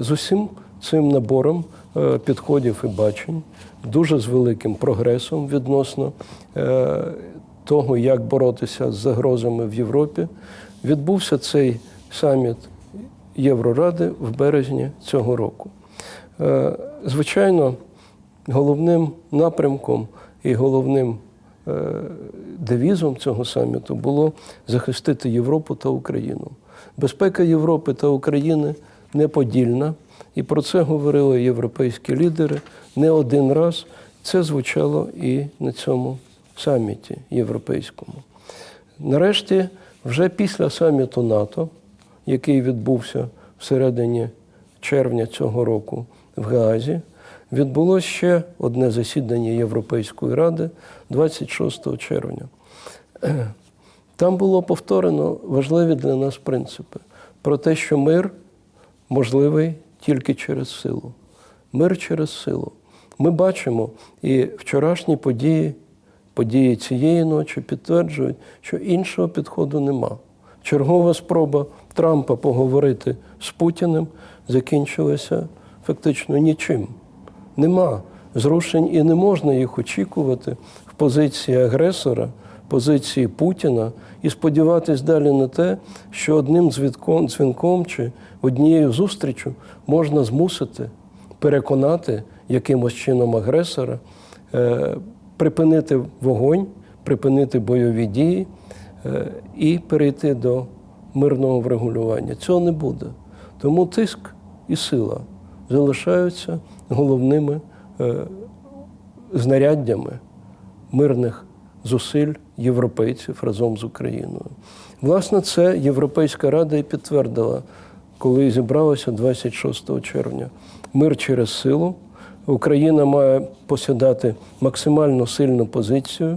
З усім цим набором е, підходів і бачень, дуже з великим прогресом відносно е, того, як боротися з загрозами в Європі, відбувся цей саміт Євроради в березні цього року. Е, Звичайно, головним напрямком і головним девізом цього саміту було захистити Європу та Україну. Безпека Європи та України неподільна, і про це говорили європейські лідери не один раз. Це звучало і на цьому саміті європейському. Нарешті, вже після саміту НАТО, який відбувся всередині червня цього року в Гаазі, відбулося ще одне засідання Європейської ради 26 червня. Там було повторено важливі для нас принципи про те, що мир можливий тільки через силу. Мир через силу. Ми бачимо і вчорашні події, події цієї ночі підтверджують, що іншого підходу нема. Чергова спроба Трампа поговорити з Путіним закінчилася фактично нічим. Нема зрушень і не можна їх очікувати в позиції агресора, позиції Путіна і сподіватись далі на те, що одним дзвінком, дзвінком чи однією зустрічю можна змусити переконати якимось чином агресора, е, припинити вогонь, припинити бойові дії е, і перейти до мирного врегулювання. Цього не буде. Тому тиск і сила залишаються головними е, знаряддями мирних зусиль європейців разом з Україною. Власне, це Європейська Рада і підтвердила, коли зібралася 26 червня. Мир через силу. Україна має посідати максимально сильну позицію